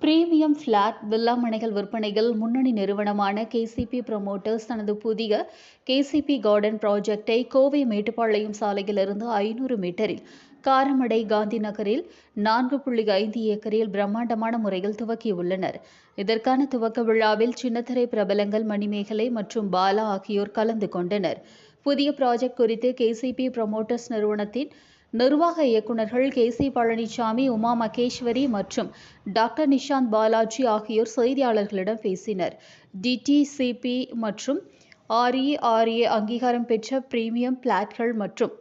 Premium flat villa மனைகள் விற்பனையில் முன்னணி நிறுவனமான கேசிபி ப்ரமோட்டர்ஸ் தனது புதிய கேசிபி கார்டன் ப்ராஜெக்டை கோவை மேட்டுப்பாளையம் சாலையிலிருந்து ஐநூறு மீட்டரில் காரமடை காந்தி நகரில் நான்கு புள்ளி ஐந்து ஏக்கரில் பிரம்மாண்டமான முறையில் துவக்கியுள்ளனர். இதற்கான துவக்க விழாவில் சின்னத்திரை பிரபலங்கள் மணிமேகலை மற்றும் பாலா ஆகியோர் கலந்து கொண்டனர். புதிய ப்ராஜெக்ட் குறித்து கேசிபி ப்ரமோட்டர்ஸ் நிறுவனத்தின் நிர்வாக இயக்குநர்கள் கே சி பழனிசாமி உமா மகேஸ்வரி மற்றும் டாக்டர் நிஷாந்த் பாலாஜி ஆகியோர் செய்தியாளர்களிடம் பேசினர். டிடிசிபி மற்றும் ஆர்இஆர்ஏ அங்கீகாரம் பெற்ற பிரீமியம் பிளாட்கள் மற்றும்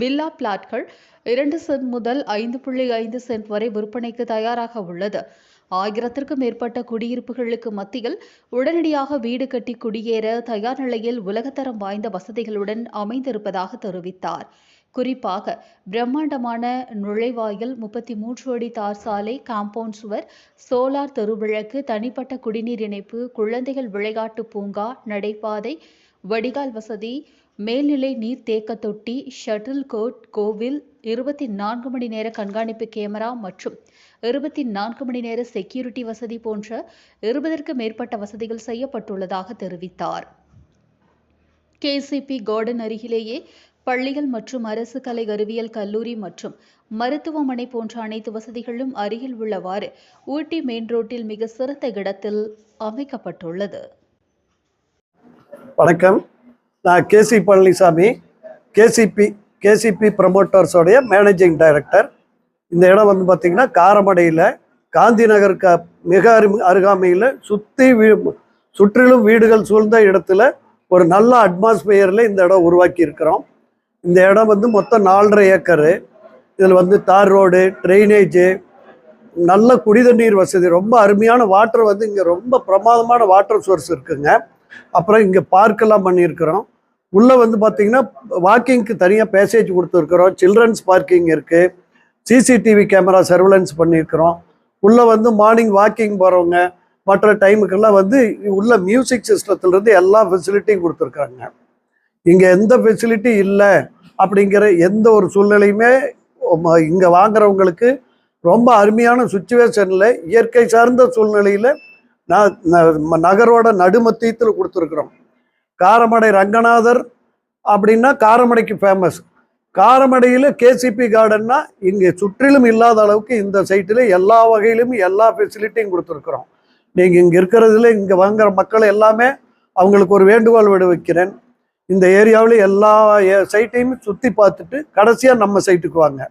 பில்லா பிளாட்கள் இரண்டு சென்ட் முதல் ஐந்து புள்ளி ஐந்து சென்ட் வரை விற்பனைக்கு தயாராக உள்ளது. ஆயிரத்திற்கும் மேற்பட்ட குடியிருப்புகளுக்கு மத்தியில் உடனடியாக வீடு கட்டி குடியேற தயார் நிலையில் உலகத்தரம் வாய்ந்த வசதிகளுடன் அமைந்திருப்பதாக தெரிவித்தார். குறிப்பாக பிரம்மாண்டமான நுழைவாயில் முப்பத்தி மூன்று அடி தார் சாலை காம்பவுண்ட் சுவர் சோலார் தெருவிளக்கு தனிப்பட்ட குடிநீர் இணைப்பு குழந்தைகள் விளையாட்டு பூங்கா நடைபாதை வடிகால் வசதி மேல்நிலை நீர் தேக்க தொட்டி ஷட்டில் கோர்ட் கோவில் இருபத்தி நான்கு மணி நேர கண்காணிப்பு கேமரா மற்றும் இருபத்தி நான்கு மணி நேர செக்யூரிட்டி வசதி போன்ற இருபதற்கு மேற்பட்ட வசதிகள் செய்யப்பட்டுள்ளதாக தெரிவித்தார். கேசிபி கார்டன் அருகிலேயே பள்ளிகள் மற்றும் அரசு கலை அறிவியல் கல்லூரி மற்றும் மருத்துவமனை போன்ற அனைத்து வசதிகளும் அருகில் உள்ளவாறு ஊட்டி மெயின் ரோட்டில் மிக சிறந்த இடத்தில் அமைக்கப்பட்டுள்ளது. வணக்கம். நான் கேசி பழனிசாமி கேசிபி கேசிபி ப்ரமோட்டர்ஸோடைய மேனேஜிங் டைரக்டர். இந்த இடம் வந்து பார்த்திங்கன்னா காரமடையில் காந்தி நகருக்கு மிக அரு அருகாமையில் சுற்றி வீ சுற்றிலும் வீடுகள் சூழ்ந்த இடத்துல ஒரு நல்ல அட்மாஸ்பியரில் இந்த இடம் உருவாக்கி இருக்கிறோம் இந்த இடம் வந்து மொத்தம் நாலரை ஏக்கரு. இதில் வந்து தார் ரோடு ட்ரைனேஜு நல்ல குடிதண்ணீர் வசதி ரொம்ப அருமையான வாட்டர் வந்து இங்கே ரொம்ப பிரமாதமான வாட்டர் சோர்ஸ் இருக்குங்க. அப்புறம் இங்கே பார்க்கெல்லாம் பண்ணியிருக்கிறோம். உள்ளே வந்து பார்த்திங்கன்னா வாக்கிங்க்கு தனியாக பேசேஜ் கொடுத்துருக்குறோம். சில்ட்ரன்ஸ் பார்க்கிங் இருக்குது சிசிடிவி கேமரா சர்வலன்ஸ் பண்ணியிருக்கிறோம். உள்ளே வந்து மார்னிங் வாக்கிங் போகிறவங்க மற்ற டைமுக்கெல்லாம் வந்து உள்ள மியூசிக் சிஸ்டத்துலேருந்து எல்லா ஃபெசிலிட்டியும் கொடுத்துருக்குறாங்க. இங்கே எந்த ஃபெசிலிட்டி இல்லை அப்படிங்கிற எந்த ஒரு சூழ்நிலையுமே இங்கே வாங்குறவங்களுக்கு ரொம்ப அருமையான சுச்சுவேஷனில் இயற்கை சார்ந்த சூழ்நிலையில் நான் நகரோட நடுமத்தியத்தில் கொடுத்துருக்குறோம். காரமடை ரங்கநாதர் அப்படின்னா காரமடைக்கு ஃபேமஸ் காரமடையில் கேசிபி கார்டன்னா இங்கே சுற்றிலும் இல்லாத அளவுக்கு இந்த சைட்டில் எல்லா வகையிலும் எல்லா ஃபெசிலிட்டியும் கொடுத்துருக்குறோம். நீங்கள் இங்கே இருக்கிறதுல இங்கே வாங்குற மக்கள் எல்லாமே அவங்களுக்கு ஒரு வேண்டுகோள் விட வைக்கிறேன் இந்த ஏரியாவில் எல்லா சைட்டையும் சுற்றி பார்த்துட்டு கடைசியாக நம்ம சைட்டுக்கு வாங்க.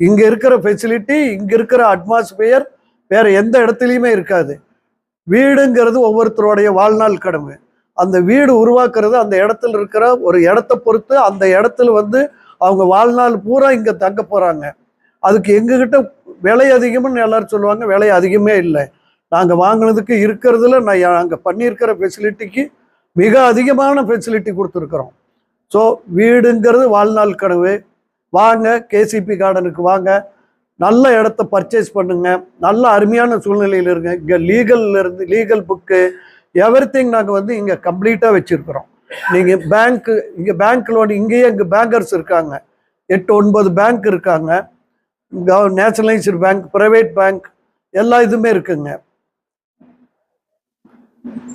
இங்கே இருக்கிற ஃபெசிலிட்டி இங்கே இருக்கிற அட்மாஸ்பியர் வேறு எந்த இடத்துலையுமே இருக்காது. வீடுங்கிறது ஒவ்வொருத்தருடைய வாழ்நாள் கடமை. அந்த வீடு உருவாக்குறது அந்த இடத்துல இருக்கிற ஒரு இடத்த பொறுத்து அந்த இடத்துல வந்து அவங்க வாழ்நாள் பூரா இங்கே தங்க போகிறாங்க அதுக்கு எங்ககிட்ட விலை அதிகம்னு எல்லாரும் சொல்லுவாங்க விலை அதிகமே இல்லை. நாங்கள் வாங்கினதுக்கு இருக்கிறதுல நான் நாங்கள் பண்ணியிருக்கிற ஃபெசிலிட்டிக்கு மிக அதிகமான ஃபெசிலிட்டி கொடுத்துருக்குறோம். ஸோ வீடுங்கிறது வாழ்நாள் கனவு. வாங்க கேசிபி கார்டனுக்கு வாங்க. நல்ல இடத்த பர்ச்சேஸ் பண்ணுங்க. நல்ல அருமையான சூழ்நிலையில் இருங்க. இங்கே லீகல்ல இருந்து லீகல் புக்கு எவ்ரி திங் நாங்கள் வந்து இங்கே கம்ப்ளீட்டாக வச்சுருக்குறோம். நீங்கள் பேங்க்கு இங்கே பேங்க் லோன் இங்கேயே இங்கே பேங்கர்ஸ் இருக்காங்க. எட்டு ஒன்பது பேங்க் இருக்காங்க. நேஷனலைஸ்டு பேங்க் ப்ரைவேட் பேங்க் எல்லா இதுவுமே இருக்குங்க.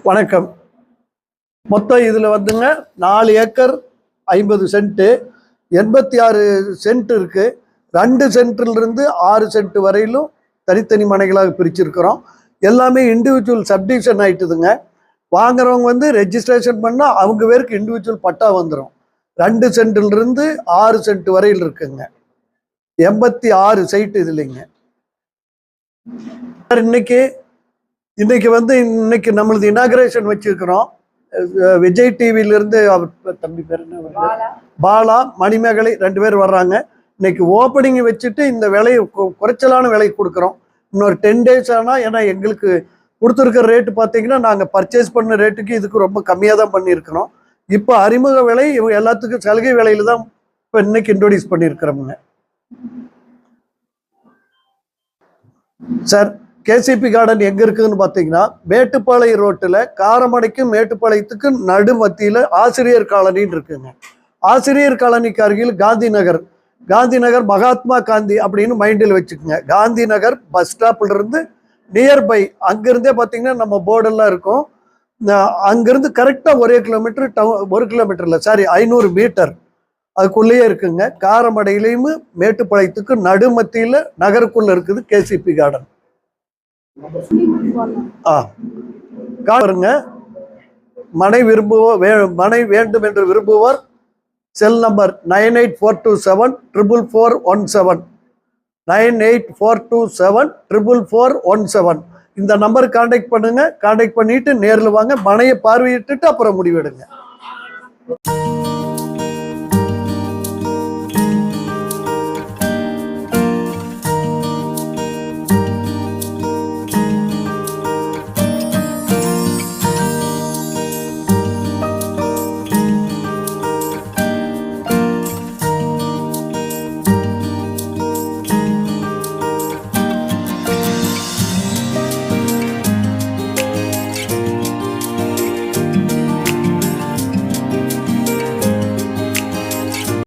வணக்கம். மொத்தம் இதில் வந்துங்க நாலு ஏக்கர் ஐம்பது சென்ட்டு எண்பத்தி ஆறு சென்ட் இருக்குது ரெண்டு சென்ட்லருந்து ஆறு சென்ட் வரையிலும் தனித்தனி மனைகளாக பிரிச்சிருக்கிறோம். எல்லாமே இண்டிவிஜுவல் சப்டிவிஷன் ஆகிட்டுதுங்க வாங்குறவங்க வந்து ரெஜிஸ்ட்ரேஷன் பண்ணால் அவங்க பேருக்கு இண்டிவிஜுவல் பட்டா வந்துடும் ரெண்டு சென்ட்லருந்து ஆறு சென்ட் வரையில் இருக்குங்க. எண்பத்தி ஆறு சைட்டு இது இல்லைங்க. இன்னைக்கு இன்னைக்கு வந்து இன்னைக்கு நம்மளது இனாகிரேஷன் வச்சுருக்கிறோம். விஜய் டிவில இருந்து அவர் தம்பி பேர் என்ன? பாலா. மணிமேகலை ரெண்டு பேர் வர்றாங்க. இன்னைக்கு ஓப்பனிங் வச்சுட்டு இந்த விலையை குறைச்சலான விலை கொடுக்குறோம். இன்னொரு டென் டேஸ் ஆனால் ஏன்னா எங்களுக்கு கொடுத்துருக்கிற ரேட்டு பார்த்தீங்கன்னா நாங்கள் பர்ச்சேஸ் பண்ண ரேட்டுக்கு இதுக்கு ரொம்ப கம்மியாக தான் பண்ணியிருக்கிறோம். இப்போ அறிமுக விலை இவங்க எல்லாத்துக்கும் சலுகை விலையில தான் இப்போ இன்னைக்கு இன்ட்ரோடியூஸ் பண்ணியிருக்கிறோமுங்க. சார் கேசிபி கார்டன் எங்க இருக்குதுன்னு பார்த்தீங்கன்னா மேட்டுப்பாளையம் ரோட்டில் காரமடைக்கும் மேட்டுப்பாளையத்துக்கும் நடு மத்தியில் ஆசிரியர் காலனின்னு இருக்குங்க. ஆசிரியர் காலனிக்கு அருகில் காந்தி நகர். காந்தி நகர் மகாத்மா காந்தி அப்படின்னு மைண்டில் வச்சுக்கோங்க. காந்தி நகர் பஸ் ஸ்டாப்ல இருந்து நியர்பை அங்கிருந்தே பார்த்தீங்கன்னா நம்ம போர்டெல்லாம் இருக்கும். நா- அங்கிருந்து கரெக்டாக ஒரே கிலோமீட்டர் டவுன் ஒரு கிலோமீட்டர் இல்லை சாரி ஐநூறு மீட்டர் அதுக்குள்ளேயே இருக்குங்க. காரமடையிலையும் மேட்டுப்பாளையத்துக்கு நடுமத்தியில் நகருக்குள்ளே இருக்குது கேசிபி கார்டன் ஆ. காருங்க மனை விரும்புவோர் மனை வேண்டும் என்று விரும்புவோர் cell number nine eight four two seven triple four one seven nine eight four two seven triple four one seven இந்த நம்பர் காண்டாக்ட் பண்ணுங்க. காண்டாக்ட் பண்ணிட்டு நேரில் வாங்க. மனையை பார்வையிட்டுட்டு அப்புறம் முடிவெடுங்க.